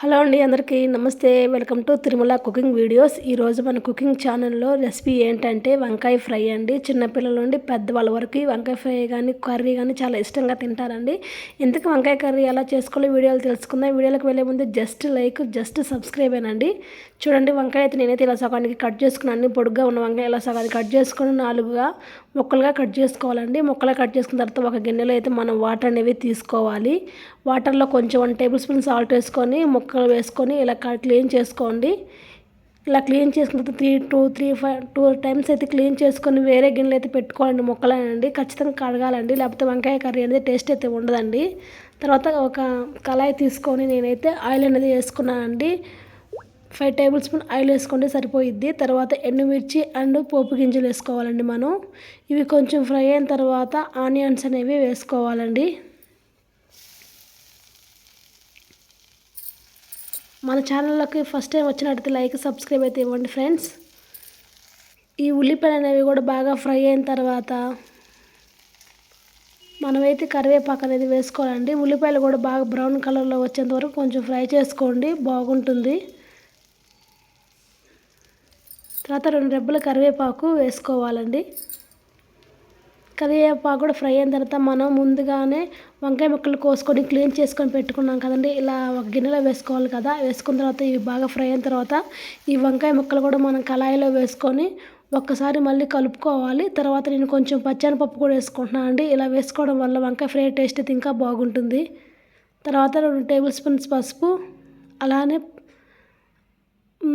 Hello అండి అందరికీ నమస్తే. Welcome to Tirumala cooking videos. ఈరోజు మన కుకింగ్ ఛానల్లో రెసిపీ ఏంటంటే వంకాయ ఫ్రై అండి. చిన్నపిల్లల నుండి పెద్దవాళ్ళ వరకు వంకాయ ఫ్రై కానీ కర్రీ కానీ చాలా ఇష్టంగా తింటారండి. ఎందుకు వంకాయ కర్రీ ఎలా చేసుకోవాలో వీడియోలు తెలుసుకుందాం. వీడియోలకు వెళ్ళే ముందు జస్ట్ లైక్ జస్ట్ సబ్స్క్రైబ్ అయినండి చూడండి వంకాయ అయితే నేనైతే ఇలా సగానికి కట్ చేసుకున్నాను. అన్ని పొడుగ్గా ఉన్న వంకాయ ఇలా సగానికి కట్ చేసుకుని నాలుగుగా ముక్కలుగా కట్ చేసుకోవాలండి. ముక్కలుగా కట్ చేసుకున్న తర్వాత ఒక గిన్నెలో అయితే మనం వాటర్ అనేవి తీసుకోవాలి. వాటర్లో కొంచెం వన్ టేబుల్ స్పూన్ సాల్ట్ వేసుకొని ముక్కలు వేసుకొని ఇలా క్లీన్ చేసుకోండి. ఇలా క్లీన్ చేసుకున్న తర్వాత three two three five two times అయితే క్లీన్ చేసుకొని వేరే గిన్నెలు అయితే పెట్టుకోవాలండి ముక్కలేనండి. ఖచ్చితంగా కడగాలండి. లేకపోతే వంకాయ కర్రీ అనేది టేస్ట్ అయితే ఉండదండి. తర్వాత ఒక కళాయి తీసుకొని నేనైతే ఆయిల్ అనేది వేసుకున్నానండి. ఫైవ్ టేబుల్ స్పూన్ ఆయిల్ వేసుకుంటే సరిపోయిద్ది. తర్వాత ఎండుమిర్చి అండ్ పోపు గింజలు వేసుకోవాలండి మనం. ఇవి కొంచెం ఫ్రై అయిన తర్వాత ఆనియన్స్ అనేవి వేసుకోవాలండి. మన ఛానల్లోకి ఫస్ట్ టైం వచ్చినట్టయితే లైక్ సబ్స్క్రైబ్ అయితే ఇవ్వండి ఫ్రెండ్స్ ఈ ఉల్లిపాయలు అనేవి కూడా బాగా ఫ్రై అయిన తర్వాత మనమైతే కరివేపాకు అనేది వేసుకోవాలండి. ఉల్లిపాయలు కూడా బాగా బ్రౌన్ కలర్లో వచ్చేంత వరకు కొంచెం ఫ్రై చేసుకోండి బాగుంటుంది. తర్వాత రెండు రెబ్బల కరివేపాకు వేసుకోవాలండి. కరివేపాకు కూడా ఫ్రై అయిన తర్వాత మనం ముందుగానే వంకాయ ముక్కలు కోసుకొని క్లీన్ చేసుకొని పెట్టుకున్నాం కదండి. ఇలా ఒక గిన్నెలో వేసుకోవాలి కదా. వేసుకున్న తర్వాత ఇవి బాగా ఫ్రై అయిన తర్వాత ఈ వంకాయ ముక్కలు కూడా మనం కళాయిలో వేసుకొని ఒక్కసారి మళ్ళీ కలుపుకోవాలి. తర్వాత నేను కొంచెం పచ్చనిపప్పు కూడా వేసుకుంటున్నాను అండి. ఇలా వేసుకోవడం వల్ల వంకాయ ఫ్రై టేస్ట్ అయితే ఇంకా బాగుంటుంది. తర్వాత రెండు టేబుల్ స్పూన్స్ పసుపు అలానే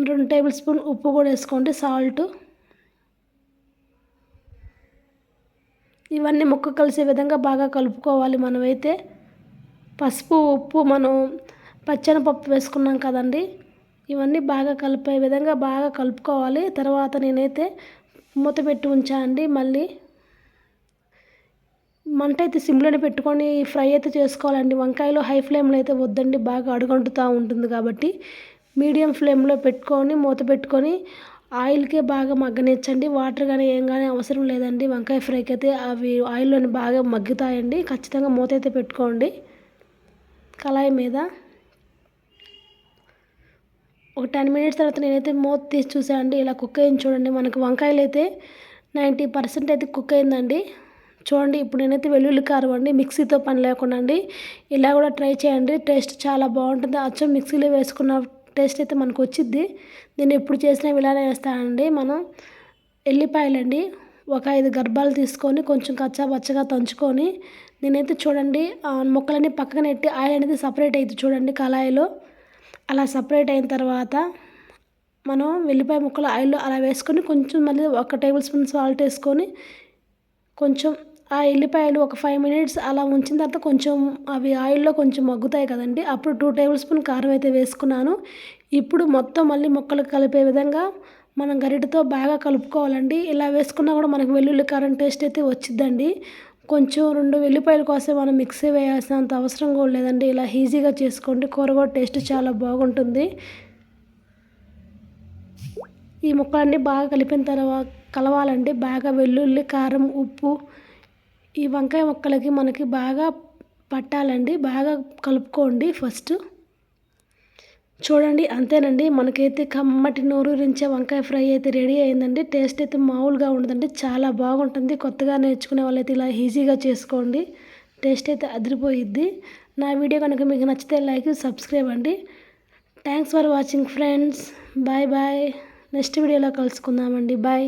రెండు టేబుల్ స్పూన్ ఉప్పు కూడా వేసుకోండి సాల్ట్. ఇవన్నీ ముక్క కలిసే విధంగా బాగా కలుపుకోవాలి మనమైతే. పసుపు ఉప్పు మనం పచ్చనపప్పు వేసుకున్నాం కదండి. ఇవన్నీ బాగా కలిపే విధంగా బాగా కలుపుకోవాలి. తర్వాత నేనైతే మూత పెట్టి ఉంచానండి మళ్ళీ. మంట అయితే సిమ్లోనే పెట్టుకొని ఫ్రై అయితే చేసుకోవాలండి. వంకాయలు హై ఫ్లేమ్లో అయితే వద్దండి. బాగా అడుగంటుతూ ఉంటుంది కాబట్టి మీడియం ఫ్లేమ్లో పెట్టుకొని మూత పెట్టుకొని ఆయిల్కే బాగా మగ్గనిచ్చండి. వాటర్ కానీ ఏం కానీ అవసరం లేదండి. వంకాయ ఫ్రైకి అయితే అవి ఆయిల్లోని బాగా మగ్గుతాయండి. ఖచ్చితంగా మూత అయితే పెట్టుకోండి. కళాయి మీద ఒక టెన్ మినిట్స్ తర్వాత నేనైతే మూత తీసి చూసానండి ఇలా కుక్ అయింది చూడండి. మనకు వంకాయలు అయితే నైంటీ పర్సెంట్ అయితే కుక్ అయిందండి. చూడండి. ఇప్పుడు నేనైతే వెల్లుల్లి కారం అండి. మిక్సీతో పని లేకుండా అండి. ఇలా కూడా ట్రై చేయండి. టేస్ట్ చాలా బాగుంటుంది. అచ్చం మిక్సీలో వేసుకున్న టేస్ట్ అయితే మనకు వచ్చిద్ది. నేను ఎప్పుడు చేసినా ఇలానే వేస్తానండి. మనం ఎల్లిపాయలండి ఒక ఐదు గర్భాలు తీసుకొని కొంచెం కచ్చా పచ్చగా తంచుకొని నేనైతే చూడండి ముక్కలన్నీ పక్కన పెట్టి ఆయిల్ అనేది సపరేట్ అవుతుంది చూడండి కళాయిలో. అలా సపరేట్ అయిన తర్వాత మనం వెల్లిపాయ ముక్కలు ఆయిల్లో అలా వేసుకొని కొంచెం మళ్ళీ ఒక టేబుల్ స్పూన్ సాల్ట్ వేసుకొని కొంచెం ఆ ఎల్లిపాయలు ఒక ఫైవ్ మినిట్స్ అలా ఉంచిన తర్వాత కొంచెం అవి ఆయిల్లో కొంచెం మగ్గుతాయి కదండి. అప్పుడు టూ టేబుల్ స్పూన్ కారం అయితే వేసుకున్నాను. ఇప్పుడు మొత్తం మళ్ళీ ముక్కలు కలిపే విధంగా మనం గరిటతో బాగా కలుపుకోవాలండి. ఇలా వేసుకున్నా కూడా మనకు వెల్లుల్లి కారం టేస్ట్ అయితే వచ్చిద్దండి. కొంచెం రెండు వెల్లిపాయల కోసం మనం మిక్సీ వేయాల్సినంత అవసరం కూడా లేదండి. ఇలా ఈజీగా చేసుకోండి. కూర కూడా టేస్ట్ చాలా బాగుంటుంది. ఈ ముక్కలన్నీ బాగా కలిపిన తర్వాత కలవాలండి. బాగా వెల్లుల్లి కారం ఉప్పు ఈ వంకాయ ముక్కలకి మనకి బాగా పట్టాలండి బాగా కలుపుకోండి ఫస్ట్ చూడండి అంతేనండి. మనకైతే కమ్మటి నోరూరించే వంకాయ ఫ్రై అయితే రెడీ అయిందండి. టేస్ట్ అయితే మామూలుగా ఉండదండి. చాలా బాగుంటుంది. కొత్తగా నేర్చుకునే వాళ్ళైతే ఇలా ఈజీగా చేసుకోండి. టేస్ట్ అయితే అదిరిపోయిద్ది. నా వీడియో కనుక మీకు నచ్చితే లైక్ సబ్స్క్రైబ్ అండి. Thanks for watching friends bye bye next వీడియోలో కలుసుకుందామండి. బాయ్